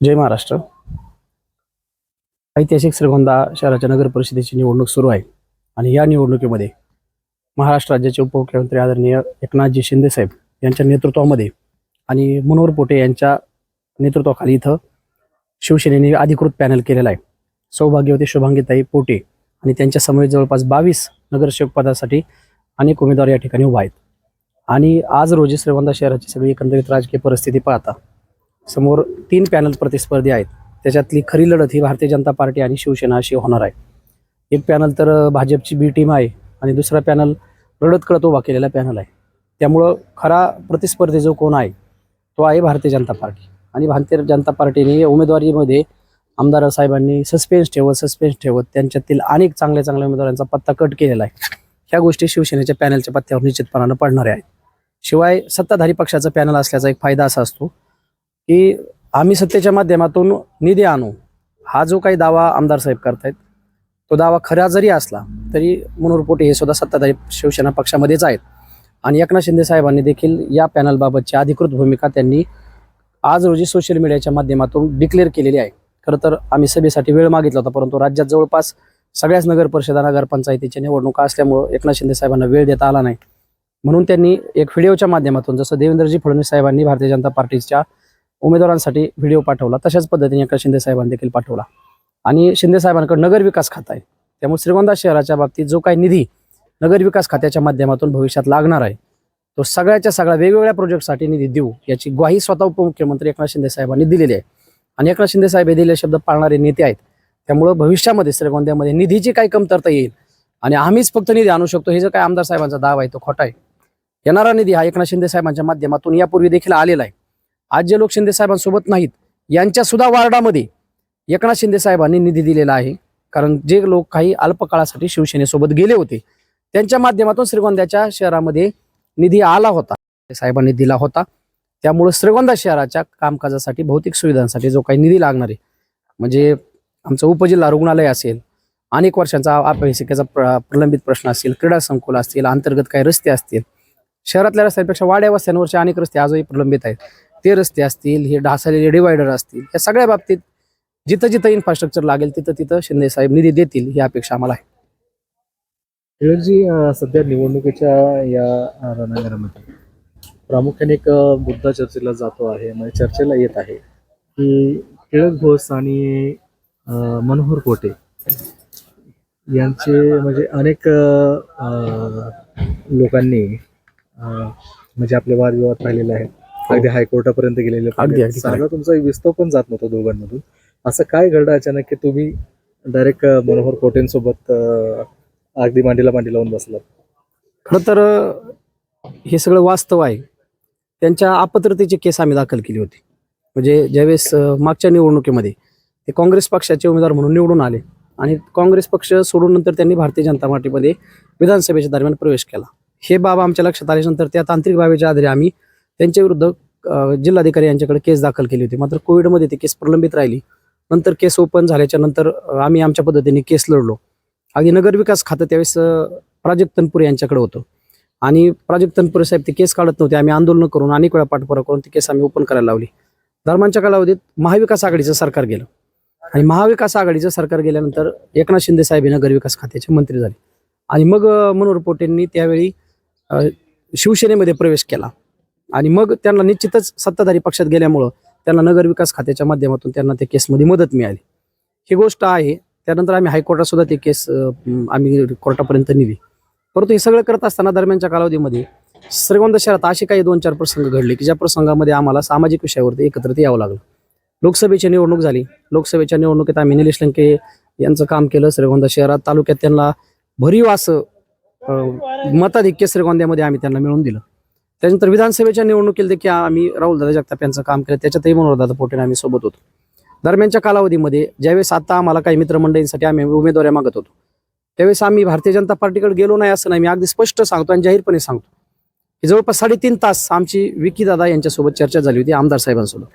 जय महाराष्ट्र. ऐतिहासिक श्रीगोंदा शहराच्या नगर परिषदेची निवडणूक सुरू आहे आणि या निवडणुकीमध्ये महाराष्ट्र राज्याचे उपमुख्यमंत्री आदरणीय एकनाथजी शिंदेसाहेब यांच्या नेतृत्वामध्ये आणि मनोहर पोटे यांच्या नेतृत्वाखाली इथं शिवसेनेने अधिकृत पॅनल केलेला आहे. सौभाग्यवती शुभांगीताई पोटे आणि त्यांच्या समवेत जवळपास बावीस नगरसेवक पदासाठी अनेक उमेदवार या ठिकाणी उभा आहेत. आणि आज रोजी श्रीगोंदा शहराची सगळी एकंदरीत राजकीय परिस्थिती पाहता समोर तीन पॅनल प्रतिस्पर्धी आहेत. त्याच्यातली खरी लढत ही भारतीय जनता पार्टी आणि शिवसेना अशी होणार आहे. एक पॅनल तर भाजपची बी टीम आहे आणि दुसरा पॅनल रडत कळत उभा केलेला पॅनल आहे. त्यामुळं खरा प्रतिस्पर्धी जो कोण आहे तो आहे भारतीय जनता पार्टी. आणि भारतीय जनता पार्टीने उमेदवारीमध्ये आमदार साहेबांनी सस्पेन्स ठेवत सस्पेन्स ठेवत त्यांच्यातील अनेक चांगल्या चांगल्या उमेदवारांचा पत्ता कट केलेला आहे. ह्या गोष्टी शिवसेनेच्या पॅनलच्या पत्त्यावर निश्चितपणानं पडणाऱ्या आहेत. शिवाय सत्ताधारी पक्षाचा पॅनल असल्याचा एक फायदा असा असतो की आम्ही सत्तेच्या माध्यमातून निधी आणू. हा जो काही दावा आमदार साहेब करतायत तो दावा खरा जरी असला तरी मनोहर पोटे हे सुद्धा सत्ताधारी शिवसेना पक्षामध्येच आहेत. आणि एकनाथ शिंदे साहेबांनी देखील या पॅनलबाबतची अधिकृत भूमिका त्यांनी आज रोजी सोशल मीडियाच्या माध्यमातून डिक्लेअर केलेली आहे. खरं तर आम्ही सभेसाठी वेळ मागितला होता परंतु राज्यात जवळपास सगळ्याच नगर परिषदा नगरपंचायतीच्या निवडणुका असल्यामुळं एकनाथ शिंदे साहेबांना वेळ देता आला नाही. म्हणून त्यांनी एक व्हिडिओच्या माध्यमातून जसं देवेंद्रजी फडणवीस साहेबांनी भारतीय जनता पार्टीच्या उमेदवारांसाठी व्हिडिओ पाठवला. तशाच पद्धतीने एका शिंदे साहेबांनी देखील पाठवला. आणि शिंदे साहेबांकडे नगर विकास खातं आहे. त्यामुळे श्रीगोंदा शहराच्या बाबतीत जो काही निधी नगर विकास खात्याच्या माध्यमातून भविष्यात लागणार आहे तो सगळ्याच्या सगळ्या वेगवेगळ्या प्रोजेक्टसाठी निधी देऊ याची ग्वाही स्वतः उपमुख्यमंत्री एकनाथ शिंदे साहेबांनी दिलेली आहे. आणि एकनाथ शिंदे साहेब हे दिलेले शब्द पाळणारे नेते आहेत. त्यामुळं भविष्यामध्ये श्रीगोंद्यामध्ये निधीची काही कमतरता येईल. आणि आम्हीच फक्त निधी आणू शकतो हे जो काय आमदार साहेबांचा दावा आहे तो खोटा आहे. येणारा निधी हा एकनाथ शिंदे साहेबांच्या माध्यमातून यापूर्वी देखील आलेला आहे. आज जे लोक शिंदे साहेबांसोबत नाहीत यांच्या सुद्धा वार्डामध्ये एकनाथ शिंदे साहेबांनी निधी दिलेला आहे. कारण जे लोक काही अल्पकाळासाठी शिवसेनेसोबत गेले होते त्यांच्या माध्यमातून श्रीगोंद्याच्या शहरामध्ये निधी आला होता. साहेबांनी दिला होता. त्यामुळे श्रीगोंदा शहराच्या कामकाजासाठी भौतिक सुविधांसाठी जो काही निधी लागणार आहे म्हणजे आमचं उपजिल्हा रुग्णालय असेल अनेक वर्षांचा अभ्यासिकेचा प्र प्रलंबित प्रश्न असतील क्रीडा संकुल असतील अंतर्गत काही रस्ते असतील शहरातल्या रस्त्यांपेक्षा वाड्या वस्त्यांवरचे अनेक रस्ते आजही प्रलंबित आहेत. ते रस्ते असतील हे ढासलेले डिवायडर असतील या सगळ्या बाबतीत जिथं जिथं इन्फ्रास्ट्रक्चर लागेल तिथं तिथं शिंदे साहेब निधी देतील ही अपेक्षा आम्हाला आहे. टिळकजी सध्या निवडणुकीच्या या रणांगणामध्ये प्रामुख्याने एक मुद्दा चर्चेला जातो आहे म्हणजे चर्चेला येत आहे की टिळक घोष आणि मनोहर कोटे यांचे म्हणजे अनेक अं, लोकांनी म्हणजे आपले वादविवाद पाहिलेले आहेत. अगदी हायकोर्टापर्यंत गेलेले हो. अगदी, पाहिले. अगदी साधा तुमचा विस्तव पण जात नव्हता दोघांमधून. असं काय घडलं अचानक की तुम्ही डायरेक्ट मनोहर कोटेंसोबत अगदी मांडीला मांडी लावून बसला खरं तर हे सगळं वास्तव आहे. त्यांच्या अपात्रतेची केस आम्ही दाखल केली होती. म्हणजे ज्यावेळेस मागच्या निवडणुकीमध्ये ते काँग्रेस पक्षाचे उमेदवार म्हणून निवडून आले आणि काँग्रेस पक्ष सोडून नंतर त्यांनी भारतीय जनता पार्टीमध्ये विधानसभेच्या दरम्यान प्रवेश केला. हे बाब आमच्या लक्षात आल्यानंतर त्या तांत्रिक बाबीच्या आधारे आम्ही त्यांच्या विरुद्ध जिल्हाधिकारी यांच्याकडे केस दाखल केली होती. मात्र कोविडमध्ये ती केस प्रलंबित राहिली. नंतर केस ओपन झाल्याच्यानंतर आम्ही आमच्या पद्धतीने केस लढलो. अगदी नगरविकास खातं त्यावेळेस प्राजक्त तनपुरे यांच्याकडे होतं. आणि प्राजक्त तनपुरे साहेब ते केस काढत नव्हते. आम्ही आंदोलन करून अनेक वेळा पाठपुरा करून ती केस आम्ही ओपन करायला लावली. दरम्यानच्या कालावधीत महाविकास आघाडीचं सरकार गेलं. आणि महाविकास आघाडीचं सरकार गेल्यानंतर एकनाथ शिंदे साहेब हे नगरविकास खात्याचे मंत्री झाले. आणि मग मनोहर पोटेंनी त्यावेळी शिवसेनेमध्ये प्रवेश केला. आणि मग त्यांना निश्चितच सत्ताधारी पक्षात गेल्यामुळं त्यांना नगर विकास खात्याच्या माध्यमातून त्यांना त्या केसमध्ये मदत मिळाली. ही गोष्ट आहे. त्यानंतर आम्ही हायकोर्टात सुद्धा ती केस आम्ही कोर्टापर्यंत नेली. परंतु हे सगळं करत असताना दरम्यानच्या कालावधीमध्ये श्रीगोंदा शहरात असे काही दोन चार प्रसंग घडले की ज्या प्रसंगामध्ये आम्हाला सामाजिक विषयावरती एकत्रित यावं लागलं. लोकसभेची निवडणूक झाली. लोकसभेच्या निवडणुकीत आम्ही निलेश लंके यांचं काम केलं. श्रीगोंदा शहरात तालुक्यात त्यांना भरीव असं मताधिक्य श्रीगोंद्यामध्ये आम्ही त्यांना मिळवून दिलं. त्यानंतर विधानसभेच्या निवडणुकीला देखील आम्ही राहुल दादा जगताप यांचं काम केलं. त्याच्यातही मनोहरदादा पोटेने आम्ही सोबत होतो. दरम्यानच्या कालावधीमध्ये ज्यावेळेस आता आम्हाला काही मित्रमंडळींसाठी आम्ही उमेदवाऱ्या मागत होतो त्यावेळेस आम्ही भारतीय जनता पार्टीकडे गेलो नाही असं नाही मी अगदी स्पष्ट सांगतो आणि जाहीरपणे सांगतो की जवळपास साडेतीन तास आमची विकी दादा यांच्यासोबत चर्चा झाली होती आमदार साहेबांसोबत.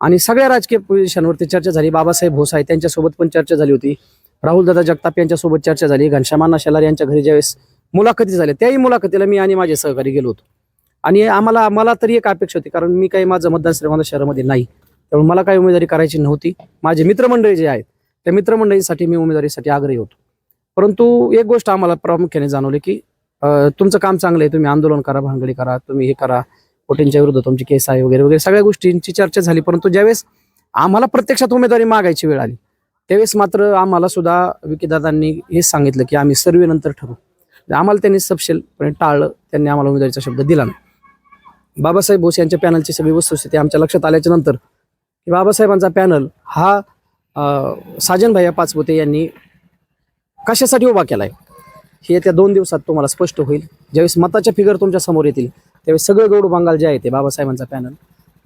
आणि सगळ्या राजकीय पोझिशनवरती चर्चा झाली बाबासाहेब भोसाई त्यांच्यासोबत पण चर्चा झाली होती राहुल दादा जगताप यांच्यासोबत चर्चा झाली घनश्यामाना शेलार यांच्या घरी ज्यावेळेस मुलाखती झाल्या त्याही मुलाखतीला मी आणि माझे सहकारी गेलो होतो. आणि आम्हाला मला तरी एक अपेक्षा होती कारण मी काही माझं मतदान श्रीमंत शहरामध्ये नाही. त्यामुळे मला काही उमेदवारी करायची नव्हती. माझे मित्रमंडळी जे आहेत त्या मित्रमंडळीसाठी मी उमेदवारीसाठी आग्रही होतो. परंतु एक गोष्ट आम्हाला प्रामुख्याने जाणवली की तुमचं काम चांगलं आहे तुम्ही आंदोलन करा भांगडी करा तुम्ही हे करा कोटींच्या विरुद्ध तुमची केस आहे वगैरे वगैरे सगळ्या गोष्टींची चर्चा झाली. परंतु ज्यावेळेस आम्हाला प्रत्यक्षात उमेदवारी मागायची वेळ आली त्यावेळेस मात्र आम्हाला सुद्धा विकीदादांनी हेच सांगितलं की आम्ही सर्वे नंतर ठरवू. आम्हाला त्यांनी सपशेलपणे टाळलं त्यांनी आम्हाला उमेदवारीचा शब्द दिला नाही. बाबासाहेब बोस यांच्या पॅनलची सगळी वस्तुस्थिती आमच्या लक्षात आल्याच्यानंतर की बाबासाहेबांचा पॅनल हा साजनभाई साजन भैया पाचपुते यांनी कशासाठी उभा केला आहे हे येत्या दोन दिवसात तुम्हाला स्पष्ट होईल. ज्यावेळेस मताच्या फिगर तुमच्यासमोर येतील त्यावेळेस सगळं गौड बंगाल जे आहे ते बाबासाहेबांचा पॅनल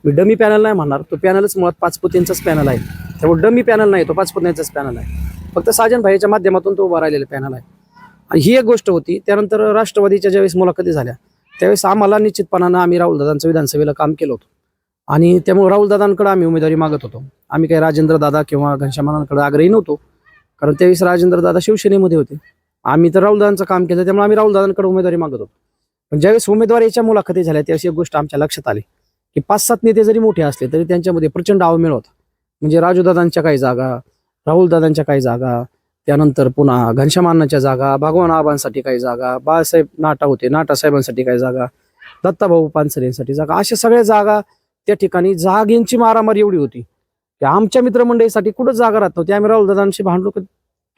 मी डमी पॅनल नाही म्हणणार तो पॅनलच मुळात पाचपुतेंचाच पॅनल आहे. त्यामुळे डमी पॅनल नाही तो पाचपुतेंचाच पॅनल आहे. फक्त साजन भाईच्या माध्यमातून तो उभा राहिलेला पॅनल आहे. आणि ही एक गोष्ट होती त्यानंतर राष्ट्रवादीच्या ज्यावेळेस मुलाखती झाल्या त्यावेळेस आम्हाला निश्चितपणानं आम्ही राहुलदादांचं विधानसभेला काम केलं होतं. आणि त्यामुळे राहुलदादांकडे आम्ही उमेदवारी मागत होतो. आम्ही काही राजेंद्र दादा किंवा घनश्यामानांकडे आग्रही नव्हतो. कारण त्यावेळेस राजेंद्र दादा शिवसेनेमध्ये होते. आम्ही तर राहुलदादांचं काम केलं त्यामुळे आम्ही राहुलदादांकडे उमेदवारी मागत होतो. पण ज्यावेळेस उमेदवार याच्या मुलाखती झाल्या त्यावेळेस एक गोष्ट आमच्या लक्षात आली की पाच सात नेते जरी मोठे असले तरी त्यांच्यामध्ये प्रचंड आवमेळ होता. म्हणजे राजूदादांच्या काही जागा राहुलदादांच्या काही जागा त्यानंतर पुन्हा घनश्यामांनाच्या जागा भगवान आबांसाठी काही जागा बाळासाहेब नाटा होते नाटा साहेबांसाठी काही जागा दत्ताभाऊ पानसरेंसाठी जागा अशा सगळ्या जागा त्या ठिकाणी जागेंची मारामारी एवढी होती की आमच्या मित्रमंडळीसाठी कुठं जागा राहत नव्हती. आम्ही राहुलदादांशी भांडलो की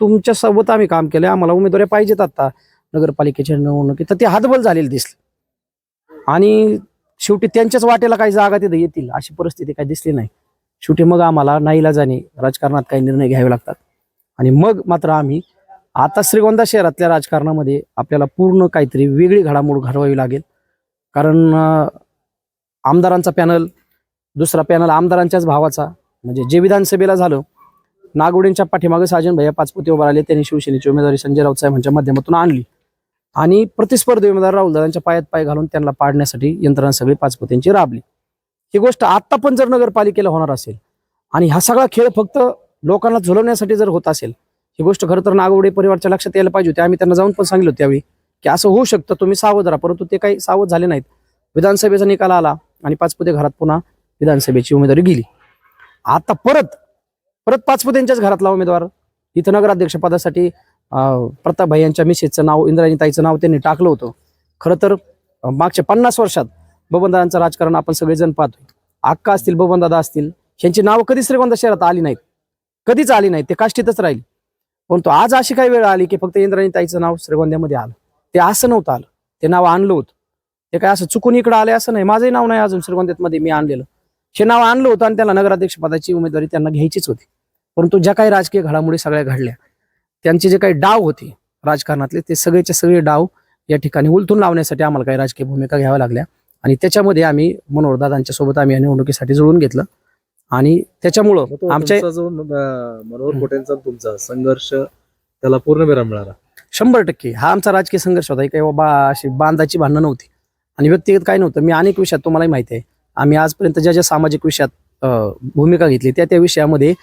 तुमच्यासोबत आम्ही काम केलं आम्हाला उमेदवारी पाहिजेत आता. नगरपालिकेच्या निवडणुकीत तर ते हातबल झालेले दिसले. आणि शेवटी त्यांच्याच वाटेला काही जागा तिथे येतील अशी परिस्थिती काही दिसली नाही. शेवटी मग आम्हाला नाईला जाणे राजकारणात काही निर्णय घ्यावे लागतात. आणि मग मात्र आम्ही आता श्रीगोंदा शहरातल्या राजकारणामध्ये आपल्याला पूर्ण काहीतरी वेगळी घडामोड घडवावी लागेल. कारण आमदारांचा पॅनल दुसरा पॅनल आमदारांच्याच भावाचा म्हणजे जे विधानसभेला झालं नागोडेंच्या पाठीमागे साजन भैया पाचपुते उभा राहिले त्यांनी शिवसेनेची उमेदवारी संजय राऊत साहेबांच्या माध्यमातून आणली. आणि प्रतिस्पर्धी उमेदवार राहुलदादांच्या पायात पाय घालून त्यांना पाडण्यासाठी यंत्रणा सगळी पाचपुत्यांची राबली. ही गोष्ट आत्ता पण जर नगरपालिकेला होणार असेल आणि हा सगळा खेळ फक्त लोकांना झुलवण्यासाठी जर होत असेल ही गोष्ट खरं तर नागवडे परिवारच्या लक्षात यायला पाहिजे होती. आम्ही त्यांना जाऊन पण सांगितलं होतं त्यावेळी की असं होऊ शकतं तुम्ही सावध राहा. परंतु ते काही सावध झाले नाहीत. विधानसभेचा निकाल आला आणि पाचपुते घरात पुन्हा विधानसभेची उमेदवारी गेली. आता परत परत पाचपुतेंच्याच घरातला उमेदवार. इथं नगराध्यक्षपदासाठी प्रतापभाई यांच्या मिसेसचं नाव इंद्राणीताईचं नाव त्यांनी टाकलं होतं. खरं तर मागच्या पन्नास वर्षात बबनदादांचं राजकारण आपण सगळेजण पाहतो अक्का असतील बबनदादा असतील ह्यांची नावं कधी श्रीगोंदा शहरात आली नाहीत. कधीच आली नाही ते काष्टीतच राहील. परंतु आज अशी काही वेळ आली की फक्त इंद्राणीताईचं नाव श्रीगोंद्यामध्ये आलं. ते असं नव्हतं आलं. ते नाव आणलं होतं. ते काय असं चुकून इकडं आले असं नाही. माझंही नाव नाही अजून श्रीगोंद्यात मध्ये मी आणलेलं. हे नाव आणलं होतं आणि त्याला नगराध्यक्ष पदाची उमेदवारी त्यांना घ्यायचीच होती. परंतु ज्या काही राजकीय घडामोडी सगळ्या घडल्या. त्यांचे जे काही डाव होते राजकारणातले ते सगळेचे सगळे डाव या ठिकाणी उलथून लावण्यासाठी आम्हाला काही राजकीय भूमिका घ्याव्या लागल्या. आणि त्याच्यामध्ये आम्ही मनोहरदादांच्या सोबत आम्ही या निवडणुकीसाठी जुळून घेतलं. आणि त्याच्यामुळं आमच्या जो अं, मनोहर आणि तुमचा संघर्ष त्याला पूर्ण विराम मिळाला शंभर टक्के. हा आमचा राजकीय संघर्ष होता. ही काही बाबा अशी बांधाची भांडणं नव्हती. आणि व्यक्तिगत काही नव्हतं. मी अनेक विषयात तुम्हालाही माहिती आहे. आम्ही आजपर्यंत ज्या ज्या सामाजिक विषयात अं, भूमिका घेतली त्या त्या विषयामध्ये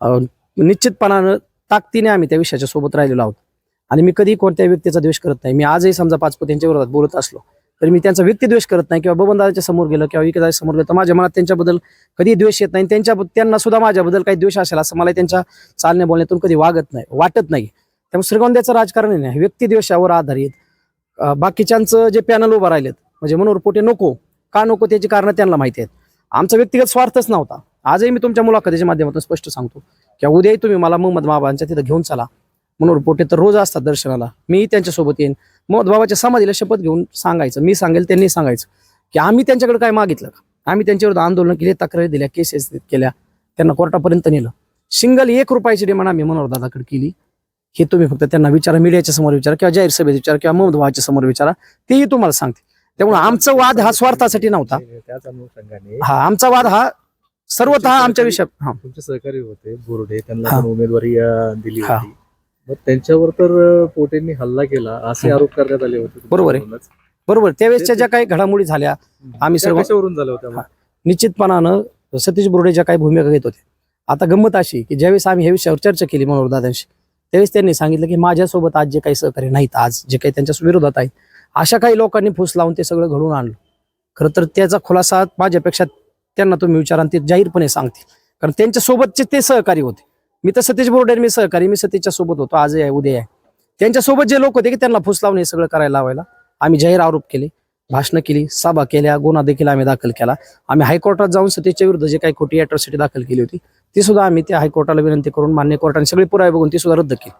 अं, निश्चितपणानं ताकदीने आम्ही त्या विषयाच्या सोबत राहिलेलो आहोत. आणि मी कधी कोणत्या व्यक्तीचा द्वेष करत नाही. मी आजही समजा पाचपत यांच्या विरोधात बोलत असलो तर मी त्यांचा व्यक्तिद्वेष करत नाही किंवा बबनदाच्या समोर गेलं किंवा विकेदाच्या समोर गेलं तर माझ्या मनात त्यांच्याबद्दल कधी द्वेष येत नाही. त्यांच्या त्यांना सुद्धा माझ्याबद्दल काही द्वेष असेल असं मला त्यांच्या चालण्या बोलण्यातून कधी वागत नाही वाटत नाही. त्यामुळे श्रीगोंद्याचं राजकारण नाही व्यक्तिद्वेषावर आधारित. बाकीच्यांचं जे पॅनल उभं राहिलेत म्हणजे मनोहर पोटे नको का नको त्याची कारणं त्यांना माहिती आहेत. आमचा व्यक्तिगत स्वार्थच नव्हता. आजही मी तुमच्या मुलाखतीच्या माध्यमातून स्पष्ट सांगतो की उद्याही तुम्ही मला मोहम्मद बाबांच्या तिथं घेऊन चला. मनोहर पोटे तर रोज असतात दर्शनाला. मी त्यांच्यासोबत येईन. मोहम्मद बाबाच्या समाधीला शपथ घेऊन सांगायचं. मी सांगेल त्यांनी सांगायचं. की आम्ही त्यांच्याकडे काय मागितलं का? आम्ही त्यांच्यावर आंदोलन केले तक्रारी दिल्या केसेस केल्या. त्यांना कोर्टापर्यंत नेलं. सिंगल एक रुपयाची डिमांड आम्ही मनोहर दादाकडे केली. हे तुम्ही फक्त त्यांना विचारा मीडियाच्या समोर विचारा किंवा जाहीर सभेत विचारा किंवा मोहम्मद बाबाच्या समोर विचारा. तेही तुम्हाला सांगते त्यामुळे आमचा वाद हा स्वार्थासाठी नव्हता. त्याच अनुषंगाने हा आमचा वाद हा सर्वतः आमच्या विषयात हा. तुमचे सहकारी होते बोर्डे त्यांना उमेदवारी दिली. होती. मग त्यांच्यावर तर पोटेंनी हल्ला केला असे. आरोप करण्यात आले होते. बरोबर आहे. बरोबर. त्यावेळेसच्या ज्या काही घडामोडी झाल्या आम्ही त्या सर्व- कशावरून? निश्चितपणानं सतीश बोर्डे ज्या काही भूमिका घेत होते आता गंमत अशी की ज्यावेळेस आम्ही ह्या विषयावर चर्चा केली मनोहर दादांशी त्यावेळेस त्यांनी सांगितलं की माझ्यासोबत आज जे काही सहकार्य नाहीत आज जे काही त्यांच्या विरोधात आहेत अशा काही लोकांनी फूस लावून ते सगळं घडवून आणलं. खरं तर त्याचा खुलासा माझ्यापेक्षा त्यांना तुम्ही विचारा आणि ते जाहीरपणे सांगतील. कारण त्यांच्या सोबतचे ते सहकारी होते. मी तर सतीश बोर्डे मी सहकारी मी सतीशच्या सोबत होतो आजही आहे उद्या आहे. त्यांच्यासोबत जे लोक होते की त्यांना फुस लावून हे सगळं करायला लावायला आम्ही जाहीर आरोप केले भाषणं केली सभा केल्या गुन्हा देखील आम्ही दाखल केला. आम्ही हायकोर्टात जाऊन सतीशच्या विरुद्ध जे काही खोटी अॅट्रॉसिटी दाखल केली होती ती सुद्धा आम्ही त्या हायकोर्टाला विनंती करून मान्य कोर्टाने सगळे पुरावे बघून ती सुद्धा रद्द केली.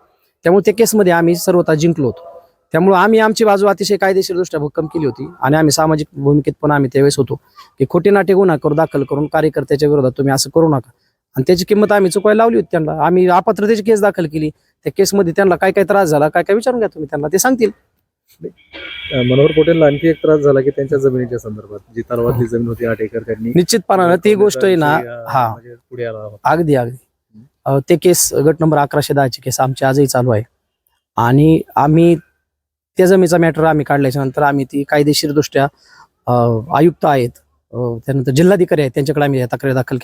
त्यामुळे त्या केसमध्ये आम्ही सर्वता जिंकलो होतो. त्यामुळे आम्ही आमची बाजू अतिशय कायदेशीरदृष्ट्या भक्कम केली होती आणि आम्ही सामाजिक भूमिकेत पण आम्ही त्यावेळेस होतो की खोटे नाटे गुन्हा करून दाखल करून कार्यकर्त्याच्या विरोधात तुम्ही असं करू नका. आणि त्याची किंमत आम्ही चुकवायला लावली होती त्यांना. आम्ही अपात्रतेची केस दाखल केली. त्या केसमध्ये त्यांना काय काय त्रास झाला काय काय विचारून घ्या तुम्ही त्यांना ते सांगतील. मनोहर पोटेंना आणखी एक त्रास झाला की त्यांच्या जमिनीच्या संदर्भात जी तलवातली जमीन होती आठ एकर त्यांनी. निश्चितपणानं ती गोष्ट आहे ना हा. म्हणजे पुढे आला होता. अगदी अगदी. ते केस गट नंबर अकराशे दहाची केस आमची आजही चालू आहे. आणि आम्ही त्या जमीचा मॅटर आम्ही काढल्याच्या नंतर आम्ही ती कायदेशीरदृष्ट्या अ, आयुक्त आहेत. अ, त्यानंतर जिल्हाधिकारी आहेत त्यांच्याकडे आम्ही या तक्रारी दाखल